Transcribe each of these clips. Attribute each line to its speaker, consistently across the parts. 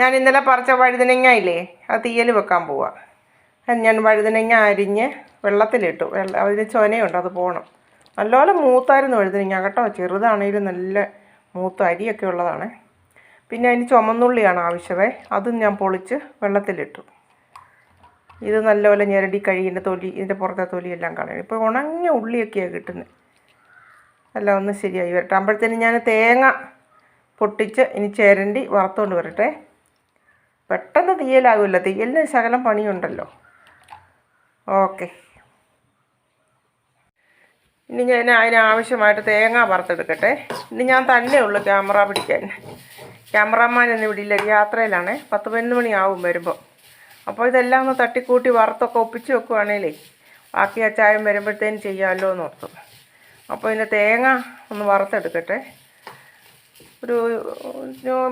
Speaker 1: ഞാൻ ഇന്നലെ പറിച്ച വഴുതനങ്ങ ഇല്ലേ അത് തീയൽ വെക്കാൻ പോവാം. അത് ഞാൻ വഴുതനങ്ങ അരിഞ്ഞ് വെള്ളത്തിലിട്ടു. വെള്ള അതിന് ചൊനയുണ്ട് അത് പോകണം നല്ലപോലെ മൂത്തായിരുന്നു വഴുതനങ്ങ കേട്ടോ? ചെറുതാണെങ്കിലും നല്ല മൂത്ത അരിയൊക്കെ ഉള്ളതാണ്. പിന്നെ അതിന് ചുമന്നുള്ളിയാണ് ആവശ്യമേ. അതും ഞാൻ പൊളിച്ച് വെള്ളത്തിലിട്ടു. ഇത് നല്ലപോലെ ഞെരടി കഴിയുന്ന തൊലി ഇതിന്റെ പുറത്തെ തൊലിയെല്ലാം കളയണം ഇപ്പോൾ ഉണങ്ങിയ ഉള്ളിയൊക്കെയാണ് കിട്ടുന്നത് അല്ല ഒന്ന് ശരിയായി വരട്ടെ. അപ്പോഴത്തേനും ഞാൻ തേങ്ങ പൊട്ടിച്ച് ഇനി ചിരണ്ടി വറുത്തുകൊണ്ട് വരട്ടെ. പെട്ടെന്ന് തീയലാകുമല്ലോ. തീയലിന് ശകലം പണിയുണ്ടല്ലോ. ഓക്കെ. ഇനി ഞാൻ അതിനാവശ്യമായിട്ട് തേങ്ങ വറുത്തെടുക്കട്ടെ. ഇനി ഞാൻ തന്നെ ഉള്ളു ക്യാമറ പിടിക്കാൻ. ക്യാമറാമാൻ എന്ന് ഇവിടെ ഇല്ല. യാത്രയിലാണ്. പത്ത് പതിനൊന്ന് മണിയാവും വരുമ്പോൾ അപ്പോൾ ഇതെല്ലാം ഒന്ന് തട്ടിക്കൂട്ടി വറുത്തൊക്കെ ഒപ്പിച്ച് വെക്കുവാണേലേ ബാക്കി അച്ചായം വരുമ്പോഴത്തേനും ചെയ്യാമല്ലോ എന്ന് ഓർത്തു. അപ്പോൾ ഇതിന്റെ തേങ്ങ ഒന്ന് വറുത്തെടുക്കട്ടെ. ഒരു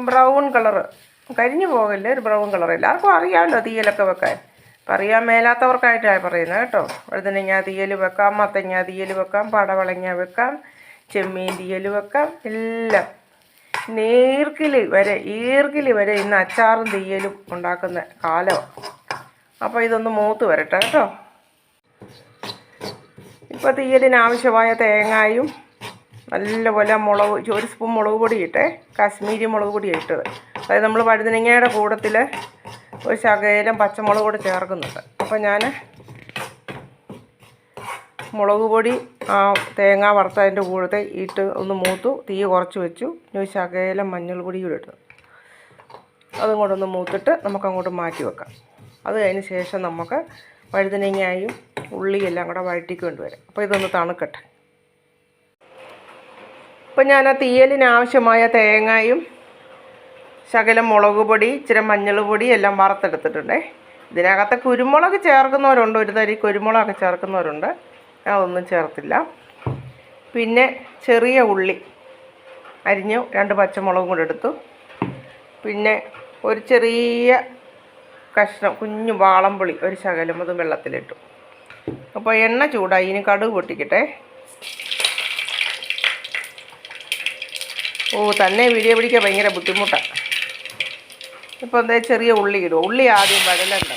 Speaker 1: ബ്രൗൺ കളറ്. കരിഞ്ഞു പോകല്ലേ? ഒരു ബ്രൗൺ കളർ എല്ലാവർക്കും അറിയാമല്ലോ തീയലൊക്കെ വെക്കാൻ. അപ്പം അറിയാൻ മേലാത്തവർക്കായിട്ടാണ് പറയുന്നത് കേട്ടോ. വഴുതനങ്ങ തീയൽ വെക്കാം മത്തങ്ങ തീയൽ വെക്കാം പടവളങ്ങ വെക്കാം ചെമ്മീൻ തീയൽ വെക്കാം എല്ലാം. നേർക്കിലി വരെ ഈർക്കിലി വരെ ഇന്ന് അച്ചാറും തീയലും ഉണ്ടാക്കുന്ന കാലമാണ് അപ്പോൾ ഇതൊന്ന് മൂത്ത് വരട്ടെ കേട്ടോ. ഇപ്പോൾ തീയലിന് ആവശ്യമായ തേങ്ങായും നല്ലപോലെ മുളക് ഒരു സ്പൂൺ മുളക് പൊടി ഇട്ടേ. കാശ്മീരി മുളക് പൊടി ഇട്ടത്. അതായത് നമ്മൾ വഴുതനങ്ങയുടെ കൂടത്തിൽ ഒരു ശകലം പച്ചമുളക് കൂടെ ചേർക്കുന്നുണ്ട്. അപ്പോൾ ഞാൻ മുളക് പൊടി ആ തേങ്ങ വറുത്തതിന്റെ കൂടത്തെ ഇട്ട് ഒന്ന് മൂത്തു. തീ കുറച്ച് വെച്ചു. ഒരു ശകലം മഞ്ഞൾ പൊടി കൂടെ ഇട്ടു. അതും കൂടെ ഒന്ന് മൂത്തിട്ട് നമുക്കങ്ങോട്ട് മാറ്റി വെക്കാം. അത് കഴിഞ്ഞ് ശേഷം നമുക്ക് വഴുതനങ്ങയും ഉള്ളിയെല്ലാം കൂടെ വഴറ്റിക്ക് കൊണ്ടുവരാം. അപ്പോൾ ഇതൊന്ന് തണുക്കട്ടെ. ഇപ്പം ഞാൻ ആ തീയലിനാവശ്യമായ തേങ്ങയും ശകലം മുളക് പൊടി ഇച്ചിരി മഞ്ഞൾ പൊടി എല്ലാം വറുത്തെടുത്തിട്ടുണ്ടേ. ഇതിനകത്ത് കുരുമുളക് ചേർക്കുന്നവരുണ്ട്. ഒരു തരി കുരുമുളകൊക്കെ ചേർക്കുന്നവരുണ്ട്. അതൊന്നും ചേർത്തില്ല. പിന്നെ ചെറിയ ഉള്ളി. അരിഞ്ഞു രണ്ട് പച്ചമുളകും കൂടെ എടുത്തു. പിന്നെ ഒരു ചെറിയ കഷ്ണം കുഞ്ഞു വാളംപുളി ഒരു ശകലം അത് വെള്ളത്തിലിട്ടു. അപ്പോൾ എണ്ണ ചൂടായി. ഇനി കടുക് പൊട്ടിക്കട്ടെ. ഓ തന്നെ വീഡിയോ പിടിക്കാൻ ഭയങ്കര ബുദ്ധിമുട്ടാണ് ഇപ്പോൾ എന്താ ചെറിയ ഉള്ളി ഇടും ഉള്ളി ആദ്യം വഴലണ്ട?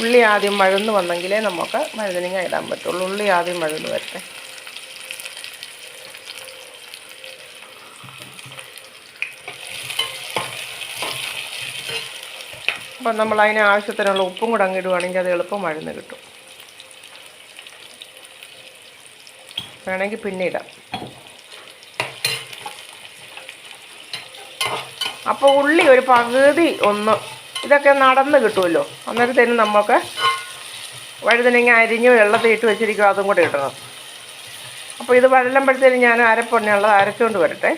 Speaker 1: ഉള്ളി ആദ്യം വഴന്ന് വന്നെങ്കിലേ നമുക്ക് മരുന്നിങ്ങ ഇടാൻ പറ്റുള്ളൂ. ഉള്ളി ആദ്യം വഴന്ന് വരട്ടെ. അപ്പം നമ്മൾ അതിന് ആവശ്യത്തിനുള്ള ഉപ്പും കൂടെ അങ്ങ് ഇടുവാണെങ്കിൽ അത് എളുപ്പം വഴന്ന് കിട്ടും. വേണമെങ്കിൽ പിന്നെ ഇടാം. അപ്പോൾ ഉള്ളി ഒരു പകുതി ഒന്ന് ഇതൊക്കെ നടന്ന് കിട്ടുമല്ലോ. അന്നേരത്തേനും നമുക്ക് വഴുതനങ്ങ അരിഞ്ഞ് വെള്ളത്തിൽ ഇട്ട് വെച്ചിരിക്കും അതും കൂടെ ഇടണം. അപ്പോൾ ഇത് വഴലുമ്പോഴത്തേനും ഞാൻ അരപ്പൊണ്ണുള്ളത് അരച്ചുകൊണ്ട് വരട്ടെ.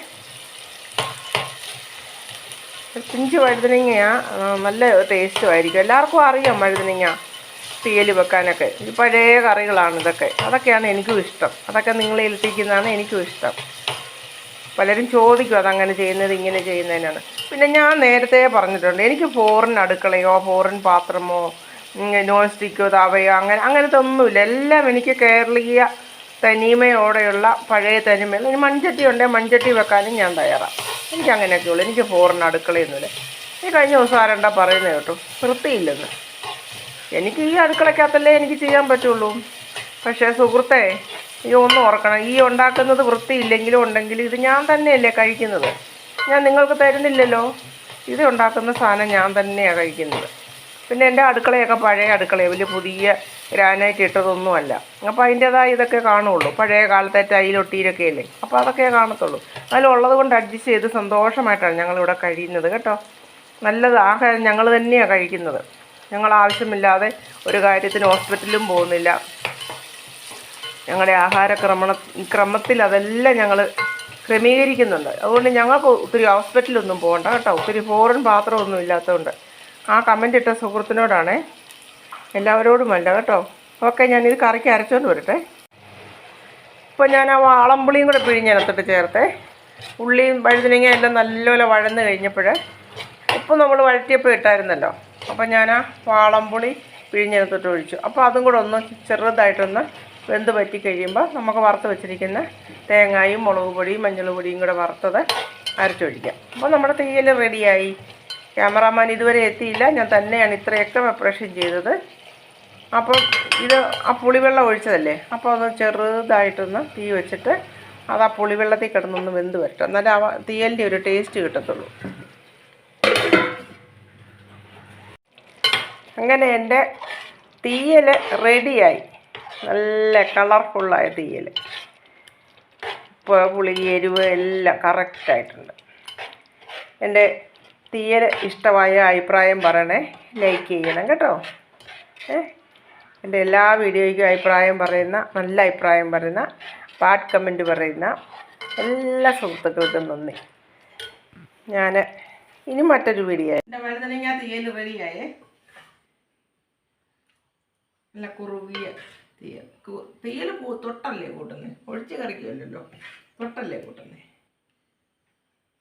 Speaker 1: പിഞ്ച് വഴുതനങ്ങ നല്ല ടേസ്റ്റുമായിരിക്കും എല്ലാവർക്കും അറിയാം വഴുതനങ്ങ തീയൽ വെക്കാനൊക്കെ. പഴയ കറികളാണ് ഇതൊക്കെ. അതൊക്കെയാണ് എനിക്കും ഇഷ്ടം. അതൊക്കെ നിങ്ങളെ ഏൽപ്പിക്കുന്നതാണ് എനിക്കും ഇഷ്ടം. പലരും ചോദിക്കും അതങ്ങനെ ചെയ്യുന്നത് ഇങ്ങനെ ചെയ്യുന്നതിനാണ്. പിന്നെ ഞാൻ നേരത്തെ പറഞ്ഞിട്ടുണ്ട് എനിക്ക് ഫോറിൻ അടുക്കളയോ ഫോറിൻ പാത്രമോ നോൺ സ്റ്റിക്കോ തവയോ അങ്ങനെ അങ്ങനത്തെ ഒന്നുമില്ല. എല്ലാം എനിക്ക് കേരളീയ തനിമയോടെയുള്ള പഴയ തനിമ ഇനി മൺചട്ടി ഉണ്ടെങ്കിൽ മൺചട്ടി വെക്കാനും ഞാൻ തയ്യാറാണ്. എനിക്ക് അങ്ങനെയൊക്കെ ഉള്ളൂ. എനിക്ക് ഫോറിൻ അടുക്കളയൊന്നുമില്ല. ഈ കഴിഞ്ഞ ദിവസം ആരെന്താ പറയുന്നത് കേട്ടോ? വൃത്തിയില്ലെന്ന്. എനിക്ക് ഈ അടുക്കളയ്ക്കകത്തല്ലേ എനിക്ക് ചെയ്യാൻ പറ്റുള്ളൂ. പക്ഷേ സുഹൃത്തെ ഈ ഒന്ന് ഓർക്കണം. ഈ ഉണ്ടാക്കുന്നത് വൃത്തിയില്ലെങ്കിലും ഉണ്ടെങ്കിലും ഇത് ഞാൻ തന്നെയല്ലേ കഴിക്കുന്നത്? ഞാൻ നിങ്ങൾക്ക് തരുന്നില്ലല്ലോ. ഇത് ഉണ്ടാക്കുന്ന സാധനം ഞാൻ തന്നെയാണ് കഴിക്കുന്നത്. പിന്നെ എന്റെ അടുക്കളയൊക്കെ പഴയ അടുക്കളയാണ് വലിയ പുതിയ ഗ്രാനൈറ്റ് ഇട്ടതൊന്നുമല്ല. അപ്പോൾ അതിന്റേതായ ഇതൊക്കെ കാണുള്ളൂ. പഴയ കാലത്തെ ടൈലൊട്ടിയിലൊക്കെ അല്ലേ അപ്പോൾ അതൊക്കെ കാണത്തുള്ളൂ. അതിലുള്ളത് കൊണ്ട് അഡ്ജസ്റ്റ് ചെയ്ത് സന്തോഷമായിട്ടാണ് ഞങ്ങളിവിടെ കഴിയുന്നത് കേട്ടോ. നല്ലത് ആഹാരം ഞങ്ങൾ തന്നെയാണ് കഴിക്കുന്നത്. ഞങ്ങൾ ആവശ്യമില്ലാതെ ഒരു കാര്യത്തിന് ഹോസ്പിറ്റലിലും പോകുന്നില്ല. ഞങ്ങളുടെ ആഹാര ക്രമണ ക്രമത്തിൽ അതെല്ലാം ഞങ്ങൾ ക്രമീകരിക്കുന്നുണ്ട്. അതുകൊണ്ട് ഞങ്ങൾക്ക് ഒത്തിരി ഹോസ്പിറ്റലൊന്നും പോകണ്ട കേട്ടോ. ഒത്തിരി ഫോറിൻ പാത്രമൊന്നും ഇല്ലാത്തതുകൊണ്ട്. ആ കമന്റ് ഇട്ട സുഹൃത്തിനോടാണേ എല്ലാവരോടുമല്ല കേട്ടോ. ഓക്കെ ഞാനിത് കറിക്ക് അരച്ചുകൊണ്ട് വരട്ടെ. ഇപ്പോൾ ഞാൻ ആ വാളമ്പുളിയും കൂടെ പിഴിഞ്ഞതിനകത്തോട്ട് ചേർത്തേ. ഉള്ളിയും വഴുതനങ്ങ എല്ലാം നല്ലപോലെ വഴന്ന് കഴിഞ്ഞപ്പോഴേ ഉപ്പ് നമ്മൾ വഴറ്റിയപ്പോൾ ഇട്ടായിരുന്നല്ലോ. അപ്പോൾ ഞാൻ ആ വാളമ്പുളി പിഴിഞ്ഞതിനകത്തോട്ട് ഒഴിച്ചു. അപ്പോൾ അതും കൂടെ ഒന്ന് ചെറുതായിട്ടൊന്ന് വെന്ത് പറ്റി കഴിയുമ്പോൾ നമുക്ക് വറുത്ത് വെച്ചിരിക്കുന്ന തേങ്ങായും മുളക് പൊടിയും മഞ്ഞൾ പൊടിയും കൂടെ വറുത്തത് അരച്ചൊഴിക്കാം അപ്പോൾ നമ്മുടെ തീയൽ റെഡിയായി. ക്യാമറാമാൻ ഇതുവരെ എത്തിയില്ല. ഞാൻ തന്നെയാണ് ഇത്രയൊക്കെ പ്രിപ്പറേഷൻ ചെയ്തത്. അപ്പം ഇത് ആ പുളിവെള്ളം ഒഴിച്ചതല്ലേ? അപ്പോൾ അത് ചെറുതായിട്ടൊന്ന് തീ വെച്ചിട്ട് അത് ആ പുളിവെള്ളത്തിൽ കിടന്നൊന്ന് വെന്ത് വരട്ടെ. എന്നാലേ ആ തീയലിന്റെ ഒരു ടേസ്റ്റ് കിട്ടത്തുള്ളൂ. അങ്ങനെ എന്റെ തീയൽ റെഡിയായി. നല്ല കളർഫുള്ളായ തീയൽ. ഇപ്പോൾ പുളി എരിവ് എല്ലാം കറക്റ്റായിട്ടുണ്ട് എന്റെ തീയൽ ഇഷ്ടമായ അഭിപ്രായം പറയണേ ലൈക്ക് ചെയ്യണം കേട്ടോ. ഏ? എന്റെ എല്ലാ വീഡിയോയ്ക്കും അഭിപ്രായം പറയുന്ന നല്ല അഭിപ്രായം പറയുന്ന പാട്ട് കമന്റ് പറയുന്ന എല്ലാ സുഹൃത്തുക്കൾക്കും നന്ദി. ഞാൻ ഇനി മറ്റൊരു വീഡിയോ എന്റെ വഴുതനങ്ങ തീയൽ റെഡിയായേ നല്ല കുറുകിയ തീയൽ തീയൽ പൂ തൊട്ടല്ലേ കൂട്ടുന്നത് ഒഴിച്ച് കറിക്കുമല്ലോ തൊട്ടല്ലേ കൂട്ടുന്നത്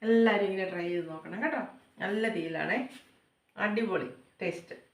Speaker 1: എല്ലാവരും ഇങ്ങനെ ട്രൈ ചെയ്ത് നോക്കണം കേട്ടോ. നല്ല തേയിലാണേ. അടിപൊളി. ടേസ്റ്റ്